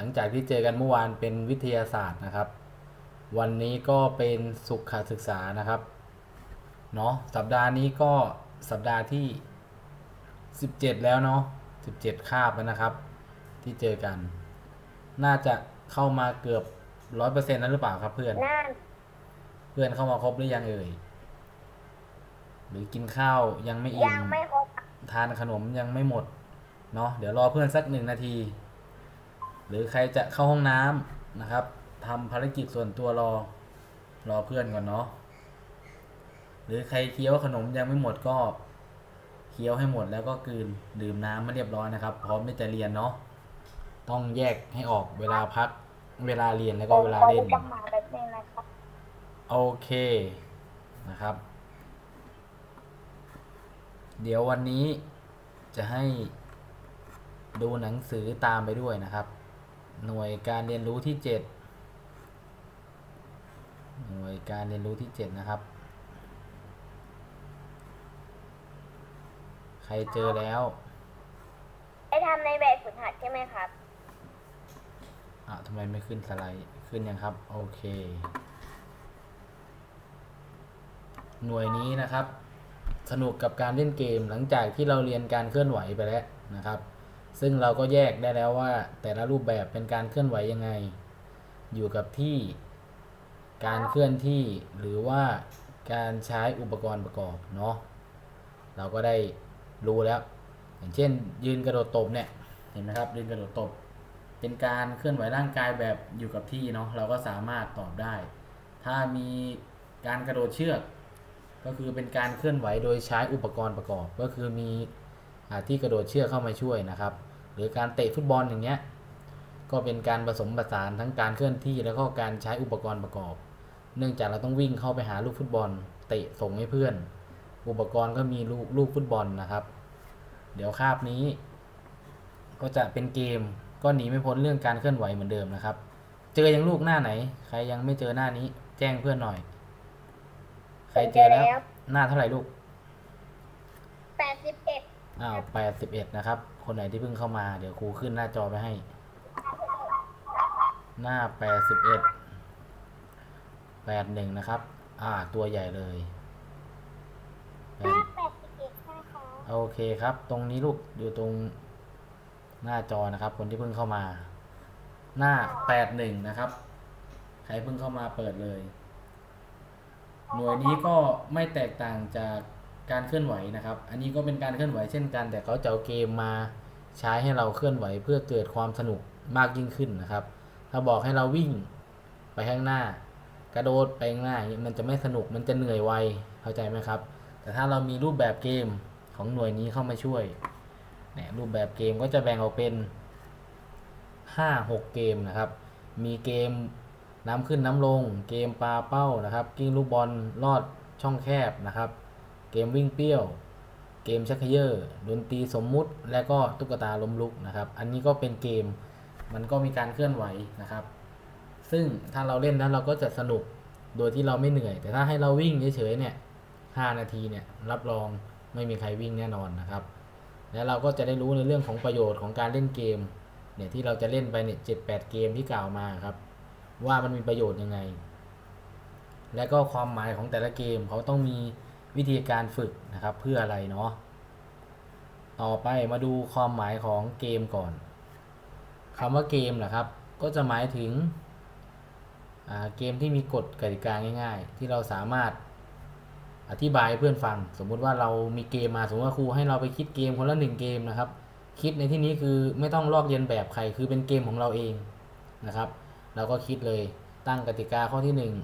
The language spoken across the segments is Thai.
ลังจากที่เจอกันเมื่อวานเป็นวิทยาศาสตร์นะครับ วันนี้ก็เป็นสุขศึกษานะครับเนาะสัปดาห์นี้ก็สัปดาห์ที่ 17 แล้วเนาะ17 คาบแล้วนะครับ ที่เจอกัน น่าจะเข้ามาเกือบร้อยเปอร์เซ็นต์แล้วหรือเปล่าครับเพื่อนนั่นเพื่อนเข้ามาครบหรือยังเอ่ยหรือกินข้าวยังไม่อิ่ยัมงไม่ครบทานขนมยังไม่หมดเนาะเดี๋ยวรอเพื่อนสักหนึ่งนาที หรือใครจะเข้าห้องน้ำนะครับทำภารกิจส่วนตัวรอรอเพื่อนก่อนเนาะหรือใครเคี้ยวขนมยังไม่หมดก็เคี้ยวให้หมดแล้วก็กลืนดื่มน้ำมาเรียบร้อยนะครับ พร้อมที่จะเรียนเนาะต้องแยกให้ออกเวลาพักเวลาเรียนแล้วก็เวลาเล่นจะมาแบบนี้นะครับโอเคนะครับ เดี๋ยววันนี้จะให้ดูหนังสือตามไปด้วยนะครับ หน่วยการเรียนรู้ที่ 7 หน่วยการเรียนรู้ที่ 7 นะครับ ใครเจอแล้วได้ทำในแบบฝึกหัดใช่ไหมครับอะทำไมไม่ขึ้นสไลด์ขึ้นยังครับ โอเค หน่วยนี้นะครับ สนุกกับการเล่นเกมหลังจากที่เราเรียนการเคลื่อนไหวไปแล้วนะครับ ซึ่งเราก็แยกได้แล้วว่า แต่ละรูปแบบเป็นการเคลื่อนไหวยังไง อยู่กับที่ การเคลื่อนที่ หรือว่าการใช้อุปกรณ์ประกอบเนาะ เราก็ได้รู้แล้ว อย่างเช่น ยืนกระโดดตบเนี่ย เห็นไหมครับ ยืนกระโดดตบ เป็นการเคลื่อนไหวร่างกายแบบอยู่กับที่เนาะ เราก็สามารถตอบได้ ถ้ามีการกระโดดเชือก ก็คือเป็นการเคลื่อนไหวโดยใช้อุปกรณ์ประกอบ ก็คือมีอที่กระโดดเชือกเข้ามาช่วยนะครับ รือการเตะฟุตบอลอย่างเงี้ยก็เป็นการผสมผสานทั้งการเคลื่อนที่แล้วก็การใช้อุปกรณ์ประกอบ เนื่องจากเราต้องวิ่งเข้าไปหาลูกฟุตบอล เตะส่งให้เพื่อน อุปกรณ์ก็มีลูกลูกฟุตบอลนะครับ เดี๋ยวคาบนี้ ก็จะเป็นเกมก็หนีไม่พ้นเรื่องการเคลื่อนไหวเหมือนเดิมนะครับ เจอยังลูกหน้าไหน ใครยังไม่เจอหน้านี้ แจ้งเพื่อนหน่อย ใครเจอแล้ว หน้าเท่าไหร่ลูกแปดสิบเอ็ดอ้าวแปดสิบเอ็ดนะครับคนไหนที่เพิ่งเข้ามา เดี๋ยวครูขึ้นหน้าจอไปให้ หน้าแปดสิบเอ็ดแปดหนึ่งนะครับ อ่า ตัวใหญ่เลยแปห้าดแปดสิบเอ็ดใช่ครับโอเคครับ ตรงนี้ลูกอยู่ตรงหน้าจอนะครับ คนที่เพิ่งเข้ามา หน้าแปดหนึ่งนะครับ ใครเพิ่งเข้ามาเปิดเลย หน่วยนี้ก็ไม่แตกต่างจาก การเคลื่อนไหวนะครับ อันนี้ก็เป็นการเคลื่อนไหวเช่นกัน แต่เขาจะเอาเกมมาใช้ให้เราเคลื่อนไหวเพื่อเกิดความสนุกมากยิ่งขึ้นนะครับ ถ้าบอกให้เราวิ่งไปข้างหน้า กระโดดไปข้างหน้าอย่างนี้มันจะไม่สนุกมันจะเหนื่อยไวเข้าใจไหมครับ แต่ถ้าเรามีรูปแบบเกมของหน่วยนี้เข้ามาช่วยเนี่ยรูปแบบเกมก็จะแบ่งออกเป็น 5 6 เกมนะครับ มีเกมน้ำขึ้นน้ำลง เกมปลาเป้านะครับกิ้งลูกบอลลอดช่องแคบนะครับ เกมวิ่งเปรี้ยว เกมชักเยอร์ดนตรีสมมุติ และก็ตุ๊กตาล้มลุกนะครับ อันนี้ก็เป็นเกมมันก็มีการเคลื่อนไหวนะครับ ซึ่งถ้าเราเล่นแล้วเราก็จะสนุกโดยที่เราไม่เหนื่อย แต่ถ้าให้เราวิ่งเฉยๆเนี่ย5นาทีเนี่ยรับรองไม่มีใครวิ่งแน่นอนนะครับ แล้วเราก็จะได้รู้ในเรื่องของประโยชน์ของการเล่นเกมเนี่ยที่เราจะเล่นไปเนี่ยเจ็ดแปดเกมที่กล่าวมาครับ ว่ามันมีประโยชน์ยังไง และก็ความหมายของแต่ละเกมเขาต้องมี วิธีการฝึกนะครับเพื่ออะไรเนาะต่อไปมาดูความหมายของเกมก่อนคำว่าเกมนะครับ ก็จะหมายถึงเกมที่มีกฎกติกาง่าย ๆ ที่เราสามารถอธิบายเพื่อนฟัง สมมุติว่าเรามีเกมมาสมมติว่าครูให้เราไปคิดเกมคนละหนึ่งเกมนะครับ คิดในที่นี้คือไม่ต้องลอกเลียนแบบใครคือเป็นเกมของเราเองนะครับ เราก็คิดเลยตั้งกติกาข้อที่หนึ่ง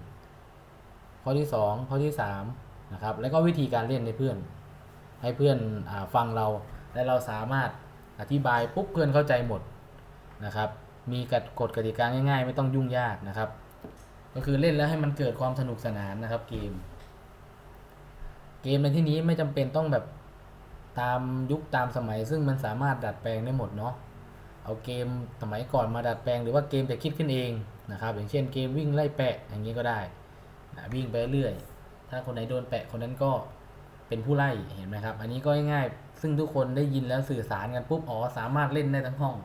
ข้อที่สองข้อที่สาม นะครับแล้วก็วิธีการเล่นในเพื่อน ให้เพื่อนอฟังเราและเราสามารถอธิบายปุ๊บเพื่อนเข้าใจหมดนะครับมีกฎกฎกติกาง่าย ๆ ไม่ต้องยุ่งยากนะครับ ก็คือเล่นแล้วให้มันเกิดความสนุกสนานนะครับเกม เกมในที่นี้ไม่จำเป็นต้องแบบตามยุคตามสมัย ซึ่งมันสามารถดัดแปลงได้หมดเนาะเอาเกมสมัยก่อนมาดัดแปลงหรือว่าเกมจะคิดขึ้นเองนะครับ อย่างเช่นเกมวิ่งไล่แปะอย่างนี้ก็ได้นะวิ่งไปเรื่อย ถ้าคนไหนโดนแปะคนนั้นก็เป็นผู้ไล่เห็นไหมครับ อันนี้ก็ง่ายๆซึ่งทุกคนได้ยินแล้วสื่อสารกันปุ๊บอ๋อสามารถเล่นได้ทั้งห้อง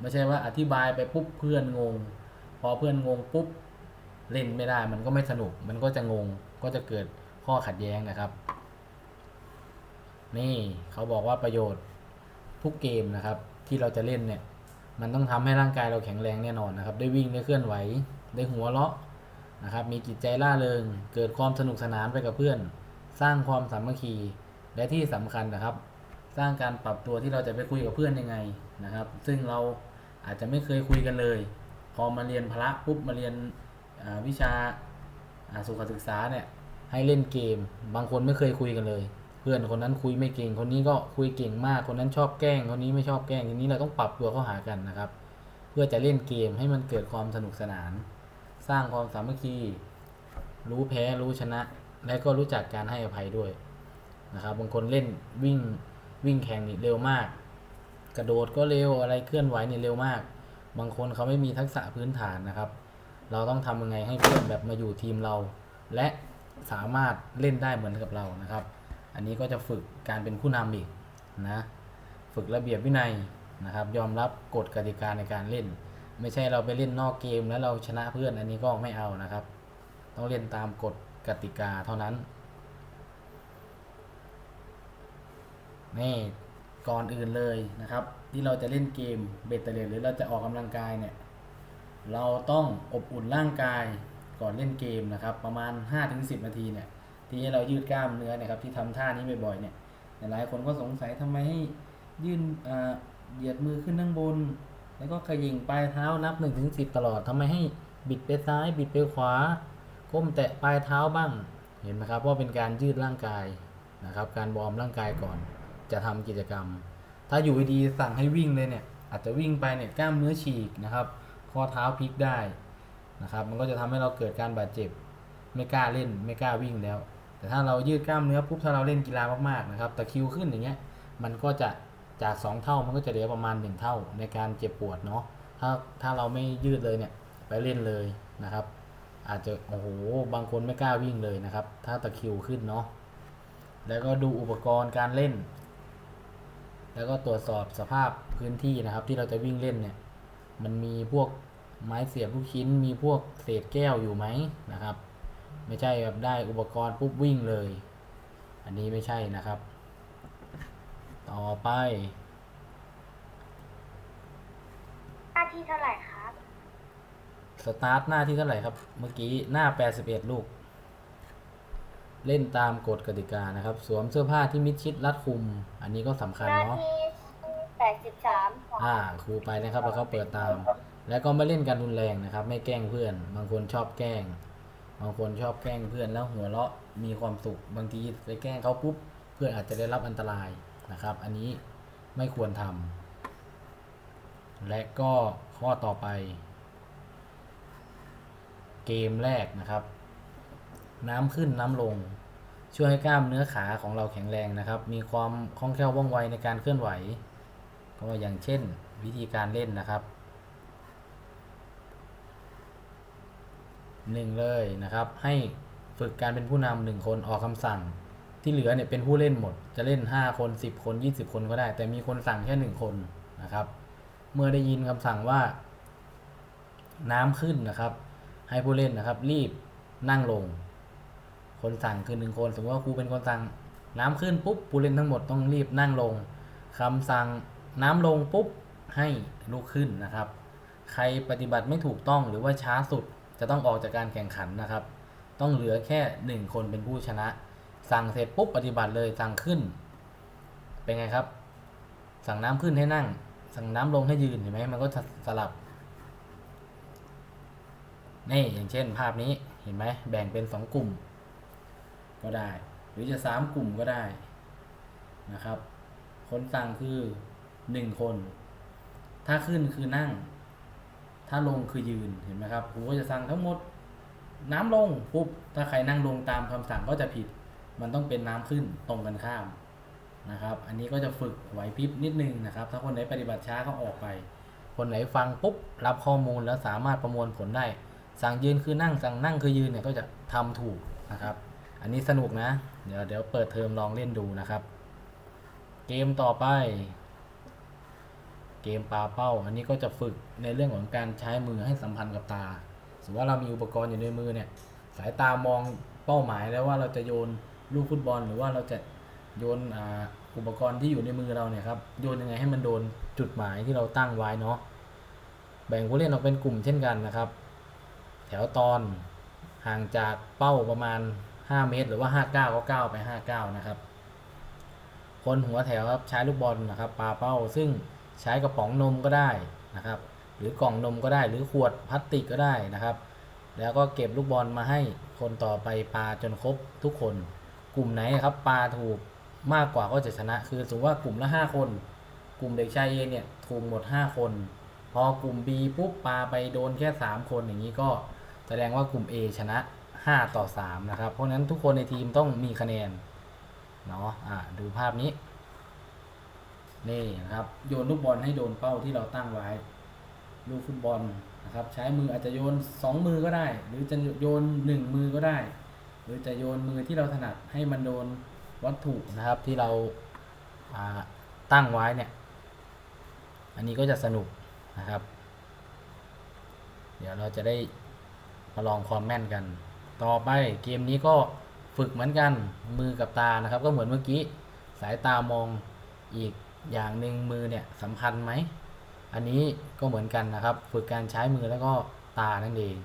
ไม่ใช่ว่าอธิบายไปปุ๊บเพื่อนงง พอเพื่อนงงปุ๊บเล่นไม่ได้มันก็ไม่สนุก มันก็จะงงก็จะเกิดข้อขัดแย้งนะครับ นี่เขาบอกว่าประโยชน์ทุกเกมนะครับ ที่เราจะเล่นเนี่ย มันต้องทำให้ร่างกายเราแข็งแรงแน่นอนนะครับ ได้วิ่งได้เคลื่อนไหวได้หัวเราะ นะครับ มีจิตใจล่าเริง เกิดความสนุกสนานไปกับเพื่อน สร้างความสามัคคี และที่สำคัญนะครับ สร้างการปรับตัวที่เราจะไปคุยกับเพื่อนยังไงนะครับ ซึ่งเราอาจจะไม่เคยคุยกันเลย พอมาเรียนพละปุ๊บมาเรียนวิชาสุขศึกษาเนี่ยให้เล่นเกม บางคนไม่เคยคุยกันเลย เพื่อนคนนั้นคุยไม่เก่ง คนนี้ก็คุยเก่งมาก คนนั้นชอบแกล้ง คนนี้ไม่ชอบแกล้งทีนี้เราต้องปรับตัวเข้าหากันนะครับ เพื่อจะเล่นเกมให้มันเกิดความสนุกสนาน สร้างความสามัคคี รู้แพ้รู้ชนะ และก็รู้จักการให้อภัยด้วยนะครับบางคนเล่นวิ่งวิ่งแข่งนี่เร็วมาก กระโดดก็เร็วอะไรเคลื่อนไหวนี่เร็วมาก บางคนเขาไม่มีทักษะพื้นฐานนะครับ เราต้องทำยังไงให้เพื่อนแบบมาอยู่ทีมเรา และสามารถเล่นได้เหมือนกับเรานะครับ อันนี้ก็จะฝึกการเป็นผู้นำอีกนะ ฝึกระเบียบวินัยนะครับ ยอมรับกฎกติกาในการเล่น ไม่ใช่เราไปเล่นนอกเกมแล้วเราชนะเพื่อนอันนี้ก็ไม่เอานะครับ ต้องเล่นตามกฎกติกาเท่านั้น นี่ก่อนอื่นเลยนะครับ ที่เราจะเล่นเกมเบตเตอร์เลหรือเราจะออกกำลังกายเนี่ยเราต้องอบอุ่นร่างกายก่อนเล่นเกมนะครับ ประมาณ 5-10 นาทีเนี่ยที่ให้เรายืดกล้ามเนื้อเนะครับที่ทำท่านี้บ่อยๆเนี่ยหลายคนก็สงสัยทำไมให้ยื่นอ่าเหยียดมือขึ้นข้างบน แล้วก็ขยิงปลายเท้านับ1นถึงสิตลอดทำไมให้บิดไปซ้ายบิดไปขวา ก้มแตะปลายเท้าบ้าง เห็นไหมครับว่าเป็นการยืดร่างกายนะครับ การวอร์มร่างกายก่อน จะทำกิจกรรม ถ้าอยู่ดีๆสั่งให้วิ่งเลยเนี่ย อาจจะวิ่งไปเนี่ยกล้ามเนื้อฉีกนะครับ ข้อเท้าพลิกได้นะครับ มันก็จะทำให้เราเกิดการบาดเจ็บ ไม่กล้าเล่น ไม่กล้าวิ่งแล้ว แต่ถ้าเรายืดกล้ามเนื้อปุ๊บถ้าเราเล่นกีฬามากๆนะครับ ตะคิวขึ้นอย่างเงี้ย มันก็จะ จาก 2 เท่ามันก็จะเหลือประมาณ 1 เท่าในการเจ็บปวดเนาะถ้าถ้าเราไม่ยืดเลยเนี่ยไปเล่นเลยนะครับ อาจจะโอ้โหบางคนไม่กล้าวิ่งเลยนะครับ ถ้าตะคิวขึ้นเนาะแล้วก็ดูอุปกรณ์การเล่น แล้วก็ตรวจสอบสภาพพื้นที่นะครับ ที่เราจะวิ่งเล่นเนี่ยมันมีพวกไม้เสียบลูกชิ้น มีพวกเศษแก้วอยู่ไหมนะครับ ไม่ใช่แบบได้อุปกรณ์ปุ๊บวิ่งเลย อันนี้ไม่ใช่นะครับ ต่อไป หน้าที่เท่าไหร่ครับสตาร์ทหน้าที่เท่าไหร่ครับ เมื่อกี้หน้า 81 ลูก เล่นตามกฎกติกานะครับ สวมเสื้อผ้าที่มิดชิดรัดคุม อันนี้ก็สำคัญหน้าเนาะ ที่แปดสิบสามอ่าครูไปนะครับแล้วก็เปิดตาม แล้วก็ไม่เล่นกันรุนแรงนะครับ ไม่แกล้งเพื่อน บางคนชอบแกล้ง บางคนชอบแกล้งเพื่อนแล้วหัวเราะมีความสุขบางทีไปแกล้งเขาปุ๊บเพื่อนอาจจะได้รับอันตราย นะครับ อันนี้ไม่ควรทำและก็ข้อต่อไป เกมแรกนะครับ น้ำขึ้นน้ำลง ช่วยให้กล้ามเนื้อขาของเราแข็งแรงนะครับ มีความคล่องแคล่วว่องไวในการเคลื่อนไหว ก็อย่างเช่นวิธีการเล่นนะครับหนึ่งเลยนะครับ ให้ฝึกการเป็นผู้นำหนึ่งคนออกคำสั่ง ที่เหลือเนี่ยเป็นผู้เล่นหมด จะเล่น 5 คน 10 คน 20 คนก็ได้ แต่มีคนสั่งแค่หนึ่งคนนะครับ เมื่อได้ยินคำสั่งว่า น้ำขึ้นนะครับ ให้ผู้เล่นนะครับ รีบนั่งลง คนสั่งคือหนึ่งคน สมมติว่าครูเป็นคนสั่ง น้ำขึ้นปุ๊บผู้เล่นทั้งหมดต้องรีบนั่งลงคำสั่งน้ำลงปุ๊บให้ลุกขึ้นนะครับ ใครปฏิบัติไม่ถูกต้องหรือว่าช้าสุดจะต้องออกจากการแข่งขันนะครับ ต้องเหลือแค่หนึ่งคนเป็นผู้ชนะ สั่งเสร็จปุ๊บปฏิบัติเลยสั่งขึ้น เป็นไงครับ สั่งน้ำขึ้นให้นั่ง สั่งน้ำลงให้ยืนเห็นไหมมันก็สลับนี่อย่างเช่นภาพนี้เห็นไหมแบ่งเป็นสองกลุ่ม ก็ได้ หรือจะสามกลุ่มก็ได้นะครับ คนสั่งคือหนึ่งคน ถ้าขึ้นคือนั่ง ถ้าลงคือยืนเห็นไหมครับครูก็จะสั่งทั้งหมด น้ำลงปุ๊บถ้าใครนั่งลงตามคำสั่งก็จะผิด มันต้องเป็นน้ำขึ้นตรงกันข้ามนะครับ อันนี้ก็จะฝึกไหวพริบนิดนึงนะครับ ถ้าคนไหนปฏิบัติช้าก็ออกไป คนไหนฟังปุ๊บรับข้อมูลแล้วสามารถประมวลผลได้ สั่งยืนคือนั่งสั่งนั่งคือยืนเนี่ยก็จะทำถูกนะครับ อันนี้สนุกนะ เดี๋ยวเดี๋ยวเปิดเทอมลองเล่นดูนะครับ เกมต่อไป เกมปลาเป้า อันนี้ก็จะฝึกในเรื่องของการใช้มือให้สัมพันธ์กับตาสมมติว่าเรามีอุปกรณ์อยู่ในมือเนี่ย สายตามองเป้าหมายแล้วว่าเราจะโยน ลูกฟุตบอล หรือว่าเราจะโยนอ,อุปกรณ์ที่อยู่ในมือเราเนี่ยครับโยนยังไงให้มันโดนจุดหมายที่เราตั้งไว้เนาะแบ่งผู้เล่นออกเป็นกลุ่มเช่นกันนะครับ แถวตอนห่างจากเป้าประมาณ 5 เมตร หรือว่า 59 ก็ก้าไป 59 นะครับ คนหัวแถวครับใช้ลูกบอลนะครับปาเป้าซึ่งใช้กระป๋องนมก็ได้นะครับ หรือกล่องนมก็ได้ หรือขวดพลาสติกก็ได้นะครับ แล้วก็เก็บลูกบอลมาให้คนต่อไปปาจนครบทุกคน กลุ่มไหนครับปลาถูกมากกว่าก็จะชนะ คือสมมติว่ากลุ่มละ5คน กลุ่มเด็กชาย A เนี่ยถูกหมด5คน พอกลุ่ม B ปุ๊บปลาไปโดนแค่3คนอย่างนี้ก็แสดงว่ากลุ่ม A ชนะ5ต่อ3นะครับ เพราะนั้นทุกคนในทีมต้องมีคะแนนเนาะอะดูภาพนี้นี่นะครับโยนลูกบอลให้โดนเป้าที่เราตั้งไว้ ลูกฟุตบอลนะครับ ใช้มืออาจจะโยน 2 มือก็ได้ หรือจะโยน 1 มือก็ได้ หรือจะโยนมือที่เราถนัดให้มันโดนวัตถุนะครับที่เราาตั้งไว้เนี่ย อันนี้ก็จะสนุกนะครับ เดี๋ยวเราจะได้มาลองความแม่นกัน ต่อไปเกมนี้ก็ฝึกเหมือนกันมือกับตานะครับ ก็เหมือนเมื่อกี้สายตามองอีกอย่างหนึ่งมือเนี่ยสัมพันธ์ไหม อันนี้ก็เหมือนกันนะครับ ฝึกการใช้มือแล้วก็ตานั่นเอง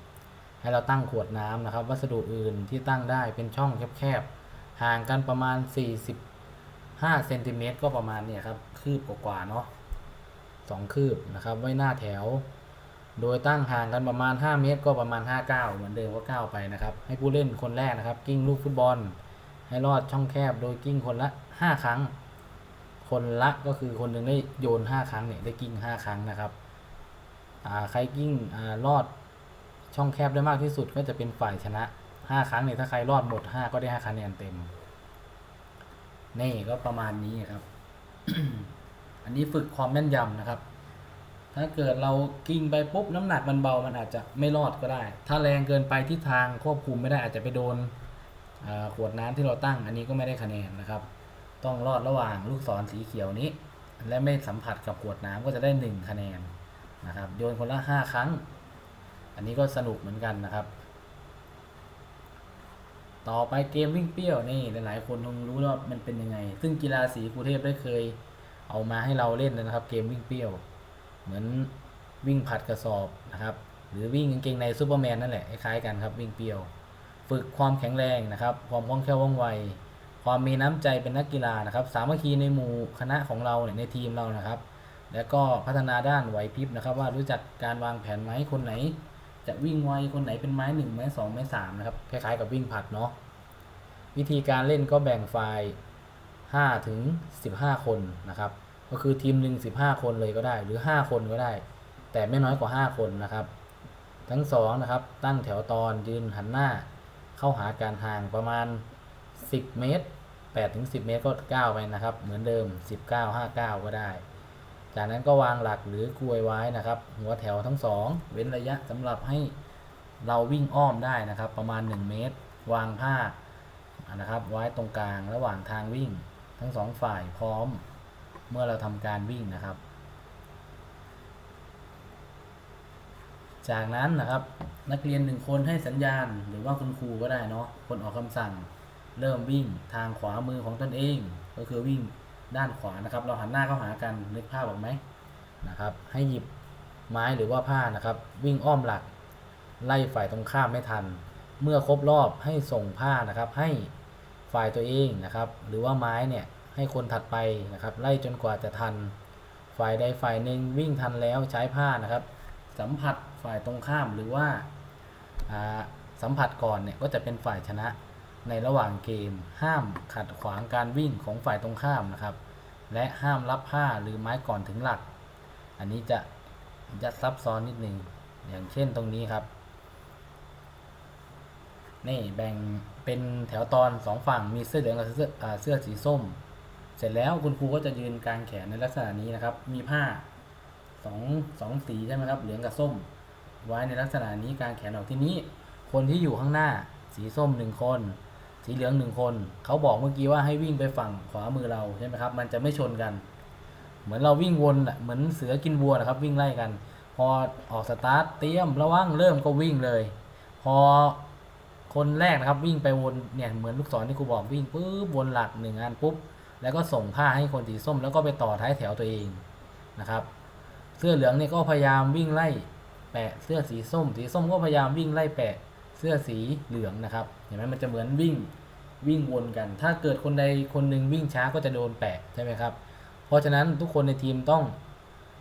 ให้เราตั้งขวดน้ำนะครับ วัสดุอื่นที่ตั้งได้เป็นช่องแคบๆห่างกันประมาณ 45เซนติเมตรก็ประมาณเนี่ยครับคืบกว่าๆเนาะสองคืบนะครับ ไว้หน้าแถว โดยตั้งห่างกันประมาณ 5 เมตร ก็ประมาณ5ก้าวเหมือนเดิมก็ก้าไปนะครับ ให้ผู้เล่นคนแรกนะครับ กิ้งลูกฟุตบอล ให้รอดช่องแคบ โดยกิ้งคนละ 5 ครั้ง คนละก็คือคนหนึ่งได้โยน 5 ครั้งเนี่ยได้กิ้ง 5 ครั้งนะครับใครกิ้งอรอด ช่องแคบได้มากที่สุดก็จะเป็นฝ่ายชนะ 5 ครั้งเนี่ยถ้าใครรอดหมด 5 ก็ได้5คะแนนเต็ม นี่ก็ประมาณนี้ครับ อันนี้ฝึกความแม่นยำนะครับ ถ้าเกิดเรากิ้งไปปุ๊บน้ำหนักมันเบามันอาจจะไม่รอดก็ได้ ถ้าแรงเกินไปทิศทางควบคุมไม่ได้อาจจะไปโดนขวดน้ำที่เราตั้ง อันนี้ก็ไม่ได้คะแนนนะครับ ต้องรอดระหว่างลูกศรสีเขียวนี้ และไม่สัมผัสกับขวดน้ำก็จะได้หนึ่งคะแนนนะครับ โยนคนละห้าครั้ง อันนี้ก็สนุกเหมือนกันนะครับ ต่อไปเกมวิ่งเปรี้ยวนี่หลายๆคนคงรู้ว่ามันเป็นยังไง ซึ่งกีฬาสีกรุงเทพได้เคยเอามาให้เราเล่นนะครับ เกมวิ่งเปรี้ยว เหมือนวิ่งผัดกระสอบนะครับ หรือวิ่งเก่งในซูเปอร์แมนนั่นแหละคล้ายกันครับวิ่งเปรี้ยว ฝึกความแข็งแรงนะครับ ความคล่องแคล่วว่องไวความมีน้ำใจเป็นนักกีฬานะครับ สามัคคีในหมู่คณะของเราเนี่ยในทีมเรานะครับ แล้วก็พัฒนาด้านไหวพริบนะครับ ว่ารู้จักการวางแผนไหมคนไหน จะวิ่งไวคนไหนเป็นไม้หนึ่งไม้สองไม้สามนะครับคล้ายๆกับวิ่งผัดเนาะวิธีการเล่นก็แบ่งฝ่าย5ถึง 15 คนนะครับ ก็คือทีมหนึ่ง15 คนเลยก็ได้ หรือ 5 คนก็ได้ แต่ไม่น้อยกว่า 5 คนนะครับ ทั้งสองนะครับตั้งแถวตอนยืนหันหน้า เข้าหาการห่างประมาณ 10 เมตร8ถึง10 เมตรก็ก้าวไปนะครับ เหมือนเดิม 19 59 ก็ได้ จากนั้นก็วางหลักหรือกลวยไว้นะครับ หัวแถวทั้งสองเว้นระยะสำหรับให้เราวิ่งอ้อมได้นะครับ ประมาณ 1 เมตร วางผ้านะครับ ไว้ตรงกลางระหว่างทางวิ่ง ทั้งสองฝ่ายพร้อม เมื่อเราทำการวิ่งนะครับ จากนั้นนะครับนักเรียนหนึ่งคนให้สัญญาณหรือว่าคุณครูก็ได้เนาะคนออกคำสั่ง เริ่มวิ่งทางขวามือของตนเอง ก็คือวิ่ง ด้านขวานะครับ เราหันหน้าเข้าหากันนึกภาพออกไหมนะครับ ให้หยิบไม้หรือว่าผ้านะครับ วิ่งอ้อมหลัก ไล่ฝ่ายตรงข้ามไม่ทัน เมื่อครบรอบให้ส่งผ้านะครับ ให้ฝ่ายตัวเองนะครับ หรือว่าไม้เนี่ยให้คนถัดไปนะครับ ไล่จนกว่าจะทัน ฝ่ายใดฝ่ายหนึ่งวิ่งทันแล้วใช้ผ้านะครับ สัมผัสฝ่ายตรงข้ามหรือว่าอ่าสัมผัสก่อนเนี่ยก็จะเป็นฝ่ายชนะ ในระหว่างเกม ห้ามขัดขวางการวิ่งของฝ่ายตรงข้ามนะครับ และห้ามรับผ้าหรือไม้ก่อนถึงหลัก อันนี้จะจะซับซ้อนนิดนึงอย่างเช่นตรงนี้ครับ นี่แบ่งเป็นแถวตอนสองฝั่งมีเสื้อเหลืองกับเสื้ออเสื้อสีส้ม เสร็จแล้วคุณครูก็จะยืนกลางแขนในลักษณะนี้นะครับ มีผ้าสองสองสีใช่ไหมครับเหลืองกับส้ม ไว้ในลักษณะนี้กลางแขนออกที่นี้ คนที่อยู่ข้างหน้าสีส้มหนึ่งคน สีเหลืองหนึ่งคน เขาบอกเมื่อกี้ว่าให้วิ่งไปฝั่งขวามือเราใช่ไหมครับ มันจะไม่ชนกัน เหมือนเราวิ่งวนอะเหมือนเสือกินวัวนะครับ วิ่งไล่กัน พอออกสตาร์ทเตรียมระวังเริ่มก็วิ่งเลย พอคนแรกนะครับวิ่งไปวนเนี่ยเหมือนลูกศรที่ครูบอกวิ่งปุ๊บวนหลักหนึ่งอันปุ๊บแล้วก็ส่งผ้าให้คนสีส้ม แล้วก็ไปต่อท้ายแถวตัวเองนะครับ เสื้อเหลืองเนี่ยก็พยายามวิ่งไล่แปะเสื้อสีส้ม สีส้มก็พยายามวิ่งไล่แปะ เสื้อสีเหลืองนะครับ เห็นไหมมันจะเหมือนวิ่งวิ่งวนกัน ถ้าเกิดคนใดคนหนึ่งวิ่งช้าก็จะโดนแปะใช่ไหมครับ เพราะฉะนั้นทุกคนในทีมต้อง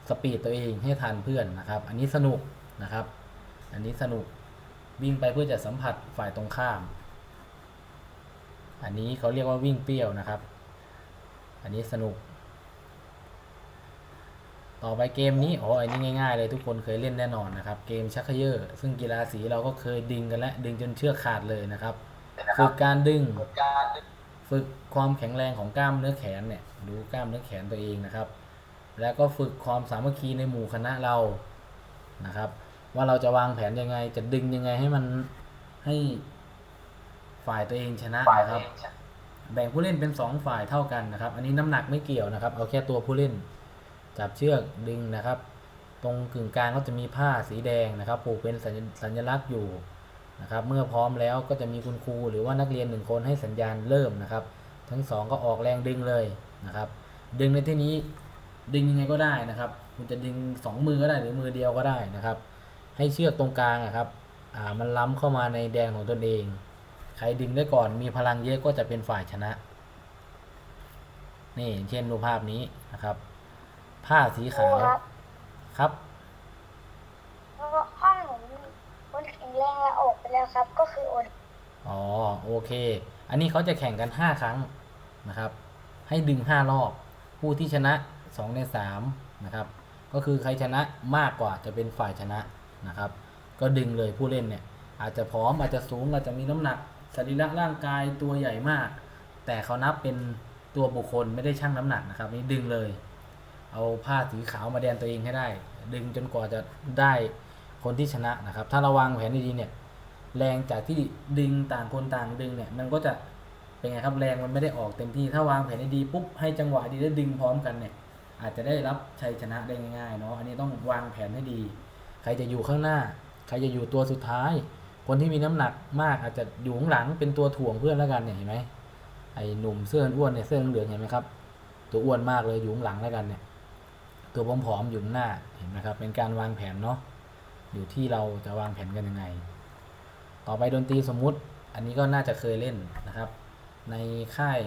สปีดตัวเองให้ทันเพื่อนนะครับ อันนี้สนุกนะครับ อันนี้สนุกวิ่งไปเพื่อจะสัมผัสฝ่ายตรงข้าม อันนี้เขาเรียกว่าวิ่งเปรี้ยวนะครับ อันนี้สนุก ต่อไปเกมนี้อ๋ออันนี้ง่ายๆเลยทุกคนเคยเล่นแน่นอนนะครับ เกมชักเขยอร์ซึ่งกีฬาสีเราก็เคยดึงกันและดึงจนเชือกขาดเลยนะครับ ฝึกการดึง ฝึกความแข็งแรงของกล้ามเนื้อแขนเนี่ยดูกล้ามเนื้อแขนตัวเองนะครับ แล้วก็ฝึกความสามัคคีในหมู่คณะเรานะครับ ว่าเราจะวางแผนยังไงจะดึงยังไงให้มันให้ฝ่ายตัวเองชนะนะครับ แบ่งผู้เล่นเป็นสองฝ่ายเท่ากันนะครับ อันนี้น้ำหนักไม่เกี่ยวนะครับ เอาแค่ตัวผู้เล่น จับเชือกดึงนะครับ ตรงกึ่งกลางก็จะมีผ้าสีแดงนะครับผูกเป็นสัญสญลักษณ์อยู่นะครับเมื่อพร้อมแล้วก็จะมีคุณครูหรือว่านักเรียนหนึ่งคนให้สัญญาณเริ่มนะครับ ทั้งสองก็ออกแรงดึงเลยนะครับ ดึงในที่นี้ดึงยังไงก็ได้นะครับคุณจะดึงสองมือก็ได้หรือมือเดียวก็ได้นะครับ ให้เชือกตรงกลางอะครับอ่ามันล้ำเข้ามาในแดนของตนเอง ใครดึงได้ก่อนมีพลังเยอะก็จะเป็นฝ่ายชนะ นี่เช่นรูปภาพนี้นะครับ ผ้าสีขาวครับครับเพราะว่าห้องหนูคนแข็งแรงและออกไปแล้วครับ ก็คือโอนอ๋อโอเค อันนี้เขาจะแข่งกัน5ครั้งนะครับ ให้ดึง5รอบ ผู้ที่ชนะ2ใน3นะครับ ก็คือใครชนะมากกว่าจะเป็นฝ่ายชนะนะครับ ก็ดึงเลยผู้เล่นเนี่ย อาจจะผอมอาจจะสูงอาจจะมีน้ำหนักสรีระร่างกายตัวใหญ่มาก แต่เขานับเป็นตัวบุคคลไม่ได้ชั่งน้ำหนักนะครับ นี่ดึงเลย เอาผ้าสีขาวมาแดนตัวเองให้ได้ ดึงจนกว่าจะได้คนที่ชนะนะครับ ถ้าเราวางแผนดีๆเนี่ยแรงจากที่ดึงต่างคนต่างดึงเนี่ยมันก็จะเป็นไงครับแรงมันไม่ได้ออกเต็มที่ถ้าวางแผนดีๆปุ๊บให้จังหวะดีแล้วดึงพร้อมกันเนี่ยอาจจะได้รับชัยชนะได้ง่ายๆเนาะอันนี้ต้องวางแผนให้ดี ใครจะอยู่ข้างหน้า ใครจะอยู่ตัวสุดท้าย คนที่มีน้ำหนักมากอาจจะอยู่ข้างหลังเป็นตัวถ่วงเพื่อนแล้วกันเนี่ยเห็นไหมไอ้หนุ่มเสื้ออ้วนเนี่ยเสื้อเหลืองเห็นไหมครับตัวอ้วนมากเลยอยู่ข้างหลังแล้วกันเนี่ย ตัวผอมๆอยู่หน้าเห็นไหมครับ เป็นการวางแผนเนาะอยู่ที่เราจะวางแผนกันยังไง ต่อไปดนตรีสมมุติ อันนี้ก็น่าจะเคยเล่นนะครับ ในค่าย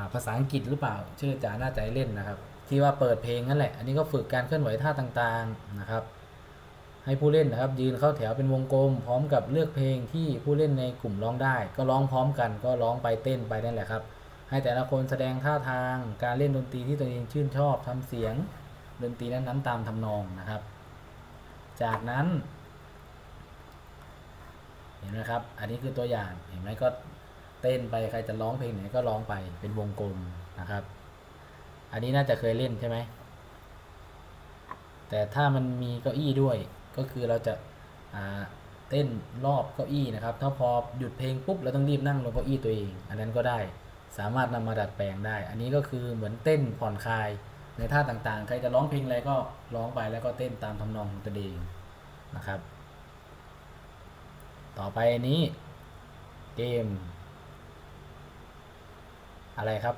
าภาษาอังกฤษหรือเปล่า ชื่อจ๋าน่าจะให้เล่นนะครับ ที่ว่าเปิดเพลงนั่นแหละ อันนี้ก็ฝึกการเคลื่อนไหวท่าต่างๆนะครับ ให้ผู้เล่นนะครับ ยืนเข้าแถวเป็นวงกลม พร้อมกับเลือกเพลงที่ผู้เล่นในกลุ่มร้องได้ ก็ร้องพร้อมกันก็ร้องไปเต้นไปนั่นแหละครับ ให้แต่ละคนแสดงท่าทางการเล่นดนตรีที่ตัวเองชื่นชอบทำเสียงดนตรีนั้นๆตามทำนองนะครับ จากนั้น เห็นไหมครับ อันนี้คือตัวอย่างเห็นไหมก็เต้นไปใครจะร้องเพลงไหนก็ร้องไปเป็นวงกลมนะครับ อันนี้น่าจะเคยเล่นใช่ไหมแต่ถ้ามันมีเก้าอี้ด้วยก็คือเราจะาเต้นรอบเก้าอี้นะครับ ถ้าพอหยุดเพลงปุ๊บเราต้องรีบนั่งลงเก้าอี้ตัวเอง อันนั้นก็ได้ สามารถนำมาดัดแปลงได้ อันนี้ก็คือเหมือนเต้นผ่อนคลายในท่าต่างๆ ใครจะร้องเพลงอะไรก็ร้องไปแล้วก็เต้นตามทำนองของตัวเองนะครับ ต่อไปอนนี้เกม อะไรครับ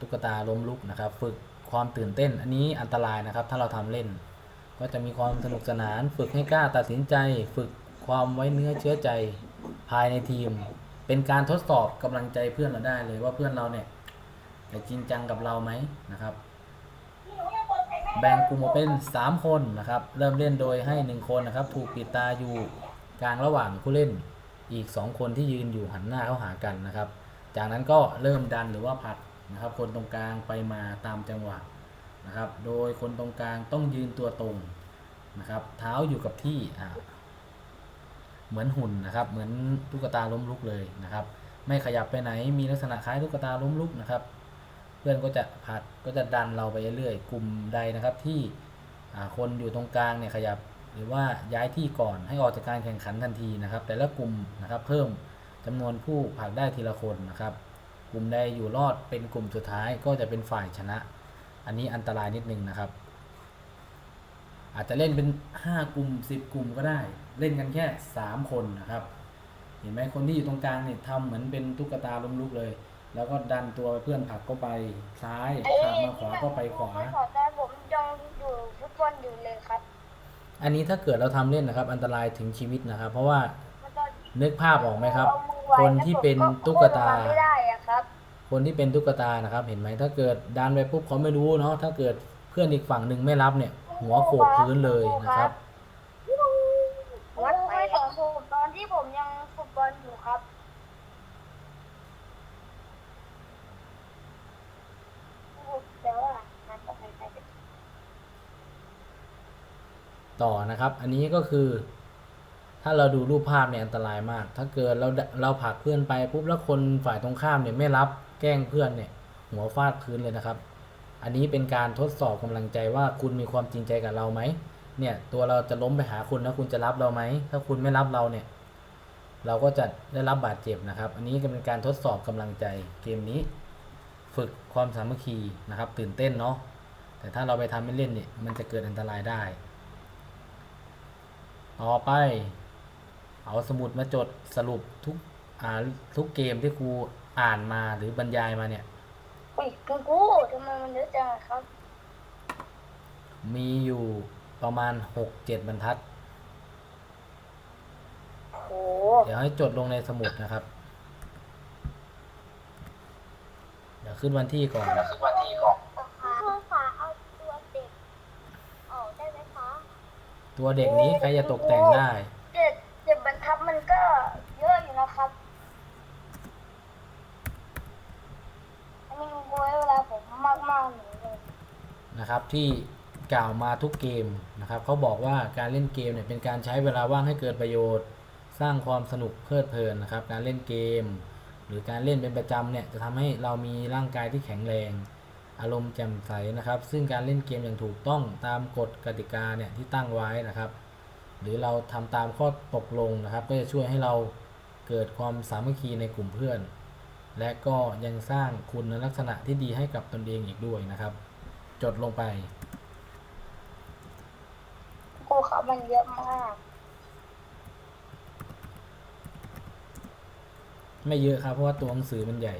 ตุ๊กตาล้มลุกนะครับ ฝึกความตื่นเต้น อันนี้อันตรายนะครับ ถ้าเราทำเล่น ก็จะมีความสนุกสนาน ฝึกให้กล้าตัดสินใจ ฝึกความไว้เนื้อเชื้อใจภายในทีม เป็นการทดสอบกำลังใจเพื่อนเราได้เลยว่าเพื่อนเราเนี่ยจะจริงจังกับเราไหมนะครับ แบ่งกลุ่มออกเป็น 3 คนนะครับ เริ่มเล่นโดยให้ 1 คนนะครับ ถูกปิดตาอยู่กลางระหว่างผู้เล่นอีก 2 คนที่ยืนอยู่หันหน้าเข้าหากันนะครับ จากนั้นก็เริ่มดันหรือว่าผลักนะครับ คนตรงกลางไปมาตามจังหวะนะครับ โดยคนตรงกลางต้องยืนตัวตรงนะครับ เท้าอยู่กับที่อ่า เหมือนหุ่นนะครับ เหมือนตุ๊กตาล้มลุกเลยนะครับ ไม่ขยับไปไหนมีลักษณะคล้ายตุ๊กตาล้มลุกนะครับ เพื่อนก็จะผลักก็จะดันเราไปเรื่อยๆกลุ่มใดนะครับที่คนอยู่ตรงกลางเนี่ยขยับหรือว่าย้ายที่ก่อนให้ออกจากการแข่งขันทันทีนะครับ แต่ละกลุ่มนะครับเพิ่มจำนวนผู้ผักได้ทีละคนนะครับ กลุ่มใดอยู่รอดเป็นกลุ่มสุดท้ายก็จะเป็นฝ่ายชนะ อันนี้อันตรายนิดนึงนะครับ อาจจะเล่นเป็นห้ากลุ่มสิบกลุ่มก็ได้ เล่นกันแค่สามคนนะครับ เห็นไหมคนที่อยู่ตรงกลางเนี่ยทำเหมือนเป็นตุ๊กตาล้มลุกเลย แล้วก็ดันตัวเพื่อนผลักก็ไปซ้ายผลักมาขวาก็ไปขวาขอแต่ผมยังอยู่ฟุตบอลอยู่เลยครับอันนี้ถ้าเกิดเราทำเล่นนะครับ อันตรายถึงชีวิตนะครับ เพราะว่ามันจะนึกภาพออกไหมครับ เอามือไว้คนที่เป็นตุ๊กตาแล้วผมก็โค่นออกมไม่ได้อะครับ คนที่เป็นตุ๊กตานะครับ เห็นไหมถ้าเกิดดันไปปุ๊บเขาไม่รู้เนาะถ้าเกิดเพื่อนอีกฝั่งหนึ่งไม่รับเนี่ย หัวโขกพื้นเลยนะครับ วัดไปต่อสู้ตอนที่ผมยังฟุตบอลอยู่ครับเดี๋ยวอะนัดต่อไปใครจะต่อนะครับ อันนี้ก็คือ ถ้าเราดูรูปภาพเนี่ยอันตรายมาก ถ้าเกิดเราเราผลักเพื่อนไปปุ๊บแล้วคนฝ่ายตรงข้ามเนี่ยไม่รับแกล้งเพื่อนเนี่ย หัวฟาดพื้นเลยนะครับ อันนี้เป็นการทดสอบกำลังใจว่าคุณมีความจริงใจกับเราไหมเนี่ยตัวเราจะล้มไปหาคุณแล้วคุณจะรับเราไหมถ้าคุณไม่รับเราเนี่ยเราก็จะได้รับบาดเจ็บนะครับ อันนี้ก็เป็นการทดสอบกำลังใจเกมนี้ ฝึกความสามัคคีนะครับ ตื่นเต้นเนาะแต่ถ้าเราไปทำไม่เล่นเนี่ยมันจะเกิดอันตรายได้ ต่อไป เอาสมุดมาจดสรุปทุกทุกเกมที่ครูอ่านมาหรือบรรยายมาเนี่ย อุ้ยคุณครูทำไมมันเยอะจังอะครับ มีอยู่ประมาณหกเจ็ดบรรทัด โห เดี๋ยวให้จดลงในสมุดนะครับ เดี๋ยวขึ้นวันที่ก่อนครูขาเอาตัวเด็กออกได้ไหมคะตัวเด็กนี้ใครจะตกแต่งได้ เจ็ดเจ็ดบรรทัดมันก็เยอะอยู่นะครับ อันนี้มันไว้เวลาผมมากมากๆหนูเลยนะครับที่กล่าวมาทุกเกมนะครับเขาบอกว่าการเล่นเกมเนี่ยเป็นการใช้เวลาว่างให้เกิดประโยชน์ สร้างความสนุกเพลิดเพลินนะครับ การเล่นเกม หรือการเล่นเป็นประจำเนี่ยจะทำให้เรามีร่างกายที่แข็งแรง อารมณ์แจ่มใสนะครับ ซึ่งการเล่นเกมอย่างถูกต้องตามกฎกติกาเนี่ยที่ตั้งไว้นะครับ หรือเราทำตามข้อตกลงนะครับ ก็จะช่วยให้เราเกิดความสามัคคีในกลุ่มเพื่อน และก็ยังสร้างคุณลักษณะที่ดีให้กับตนเองอีกด้วยนะครับ จดลงไปครูเขามันเยอะมาก ไม่เยอะครับเพราะว่าตัวหนังสือมันใหญ่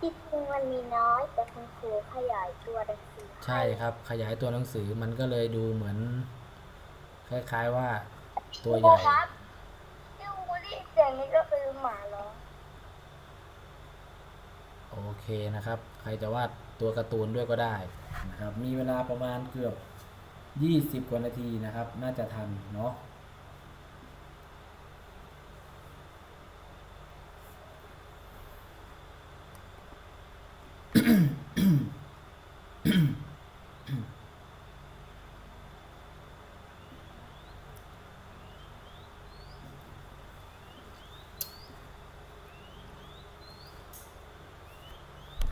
ที่จริงมันมีน้อยแต่คุณครูขยายตัวหนังสือใช่ครับขยายตัวหนังสือมันก็เลยดูเหมือน คล้าย ๆว่า ตัวคใหรูญ่ ครับที่ครูได้ยินเสียงนี้ก็คือหมาเหรอโอเคนะครับ ใครจะวาดตัวการ์ตูนด้วยก็ได้นะครับ มีเวลาประมาณเกือบ 20 กว่านาทีนะครับ น่าจะทันเนาะ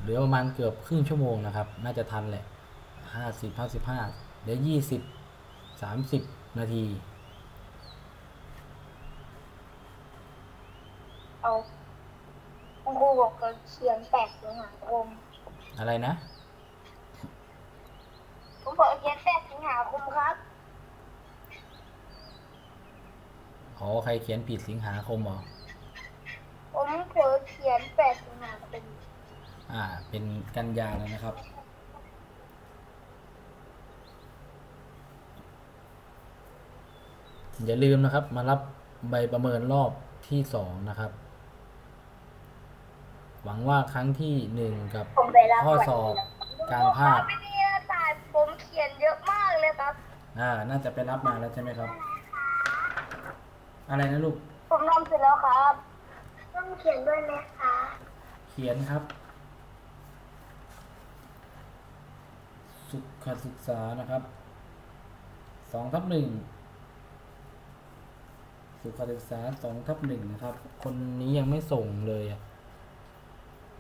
เหลือประมาณเกือบครึ่งชั่วโมงนะครับ น่าจะทันแหละห้าสิบห้าสิบห้าเดี๋ยวยี่สิบสามสิบนาที เอาคุณครูบอกจะเขียนแปดสิงหาคมอะไรนะ ผมบอกเขียนแปดสิงหาคมครับอ๋อใครเขียนผิดสิงหาคมเหรอผมเผลอเขียนแปดสิงหาคม อ่าเป็นกันยาแล้วนะครับ อย่าลืมนะครับ มารับใบประเมินรอบที่สองนะครับ หวังว่าครั้งที่หนึ่งกับผมไปรับข้อสอบกลางภาควิทยาศาสตร์ผมเขียนเยอะมากเลยครับ อ่า น่าจะไปรับมาแล้วใช่ไหมครับ อะไรนะลูก ผมทำเสร็จแล้วครับ ต้องเขียนด้วยไหมคะ เขียนครับ สุขศึกษานะครับสองทับหนึ่งสุขศึกษาสองทับหนึ่งนะครับ คนนี้ยังไม่ส่งเลยอะ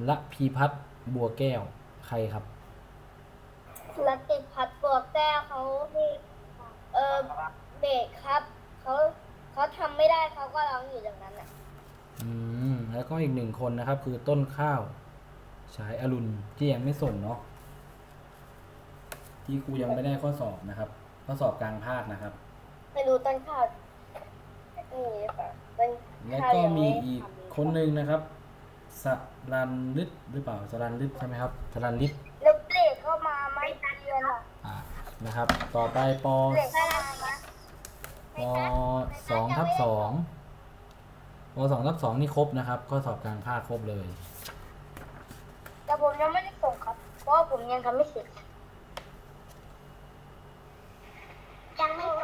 ละพีพัฒน์บัวแก้วใครครับรัติพัฒน์บัวแก้วเขาเออเบรกครับเขาเขาทำไม่ได้เขาก็ร้องอยู่ตรงนั้นอะอืมอแล้วก็อีกหนึ่งคนนะครับ คือต้นข้าว ฉายอรุณที่ยังไม่ส่งเนาะ ที่ครูยังไม่ได้ข้อสอบนะครับ ข้อสอบกลางภาคนะครับ ไม่รู้ต้นข้าวนี่ค่ะต้นแล้วข้าวก็ยังมีไอีกคนหนึ่งนะครับสรันลิศหรือเปล่าสรันลิศใช่ไหมครับสรันลิศแล้วเบรกเข้ามาไม่เรียนอะอ่านะครับ ต่อไปปเบรกเข้ามาไหมปสองทับสองปสองทับสองนี่ครบนะครับ ข้อสอบกลางภาคครบเลย แต่ผมยังไม่ได้ส่งครับ เพราะว่าผมยังทำไม่เสร็จยังไม่ส่งเลย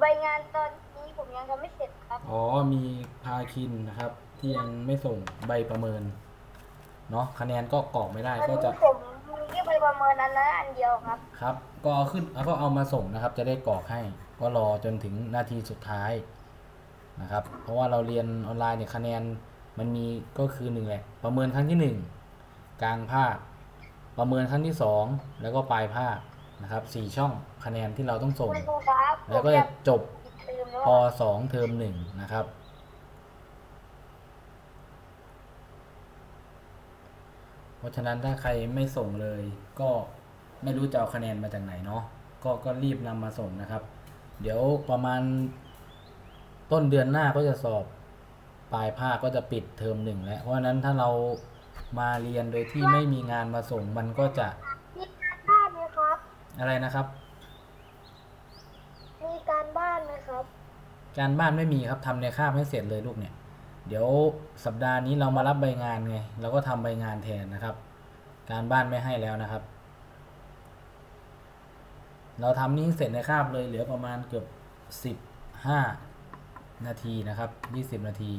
ใบงานตอนนี้ผมยังทำไม่เสร็จครับ อ๋อ มีพาคินนะครับ ที่ยังไม่ส่งใบประเมิน เนาะคะแนนก็กรอกไม่ได้อันก็นี้จะ ผมมีแค่ใบประเมินอันนั้นอันเดียวครับ ครับ ก็เอาขึ้นแล้วก็เอามาส่งนะครับ จะได้กรอกให้ ก็รอจนถึงนาทีสุดท้ายนะครับ เพราะว่าเราเรียนออนไลน์เนี่ยคะแนนมันมีก็คือหนึ่งแหละ ประเมินครั้งที่หนึ่งกลางภาค ประเมินครั้งที่สองแล้วก็ปลายภาค นะครับสี่ช่องคะแนนที่เราต้องส่งคุณครูครับแล้วก็จะจบปิดเทอมแล้วปอะสองเทอมหนึ่งนะครับ เพราะฉะนั้นถ้าใครไม่ส่งเลย ก็ไม่รู้จะเอาคะแนนมาจากไหนเนาะก็ก็รีบนำมาส่งนะครับ เดี๋ยวประมาณต้นเดือนหน้าก็จะสอบปลายภาคก็จะปิดเทอมหนึ่งแล้ว เพราะฉะนั้นถ้าเรามาเรียนโดยที่ไม่มีงานมาส่งมันก็จะ มีการบ้านไหมครับ อะไรนะครับ มีการบ้านไหมครับ การบ้านไม่มีครับทำในคาบให้เสร็จเลยลูกเนี่ย เดี๋ยวสัปดาห์นี้เรามารับใบงานไงเราก็ทำใบงานแทนนะครับ การบ้านไม่ให้แล้วนะครับ เราทำนี้เสร็จในคาบเลยเหลือประมาณเกือบสิบห้านาทีนะครับยี่สิบนาที